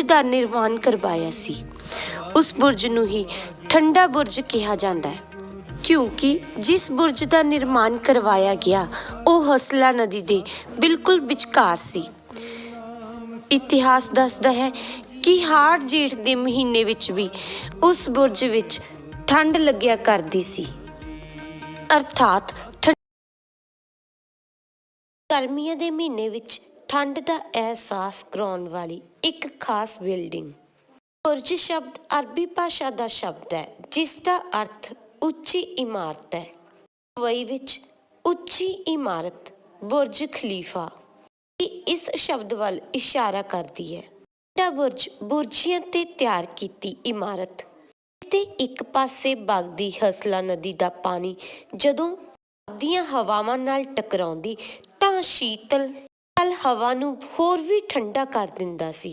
ਬੁਰਜ ਨਿਰਮਾਣ ਕਰਵਾਇਆ ਸੀ। ਉਸ ਬੁਰਜ ਨੂੰ ਹੀ ਠੰਡਾ ਬੁਰਜ ਕਿਹਾ ਜਾਂਦਾ ਹੈ। ਕਿਉਂਕਿ ਜਿਸ ਬੁਰਜ ਦਾ ਨਿਰਮਾਣ ਕਰਵਾਇਆ ਗਿਆ, ਉਹ ਹਸਲਾ ਨਦੀ ਦੇ ਬਿਲਕੁਲ ਵਿਚਕਾਰ ਸੀ। ਇਤਿਹਾਸ ਦੱਸਦਾ ਹੈ ਕਿ ਹਾੜ ਜੇਠ ਦੇ ਮਹੀਨੇ ਵਿੱਚ ਵੀ ਉਸ ਬੁਰਜ ਵਿੱਚ ਠੰਡ ਲੱਗਿਆ ਕਰਦੀ ਸੀ। ਅਰਥਾਤ ਠੰ- ਗਰਮੀਆਂ ਦੇ ਮਹੀਨੇ ਵਿੱਚ ਠੰਡ ਦਾ ਅਹਿਸਾਸ ਕਰਾਉਣ ਵਾਲੀ ਇੱਕ ਖਾਸ ਬਿਲਡਿੰਗ। ਬੁਰਜ ਸ਼ਬਦ ਅਰਬੀ ਭਾਸ਼ਾ ਦਾ ਸ਼ਬਦ ਹੈ, ਜਿਸ ਦਾ ਅਰਥ ਉੱਚੀ ਇਮਾਰਤ ਹੈ। ਦੁਬਈ ਵਿੱਚ ਉੱਚੀ ਇਮਾਰਤ ਬੁਰਜ ਖਲੀਫਾ ਇਸ ਸ਼ਬਦ ਵੱਲ ਇਸ਼ਾਰਾ ਕਰਦੀ ਹੈ। ਵੱਡਾ ਬੁਰਜ ਬੁਰਜੀਆਂ ਤੇ ਤਿਆਰ ਕੀਤੀ ਇਮਾਰਤ ਤੇ ਇੱਕ ਪਾਸੇ ਵਗਦੀ ਹਸਲਾ ਨਦੀ ਦਾ ਪਾਣੀ ਜਦੋਂ ਦੀਆਂ ਹਵਾਵਾਂ ਨਾਲ ਟਕਰਾਉਂਦੀ, ਤਾਂ ਸ਼ੀਤਲ ਤਲ ਹਵਾ ਨੂੰ ਹੋਰ ਵੀ ਠੰਡਾ ਕਰ ਦਿੰਦਾ ਸੀ।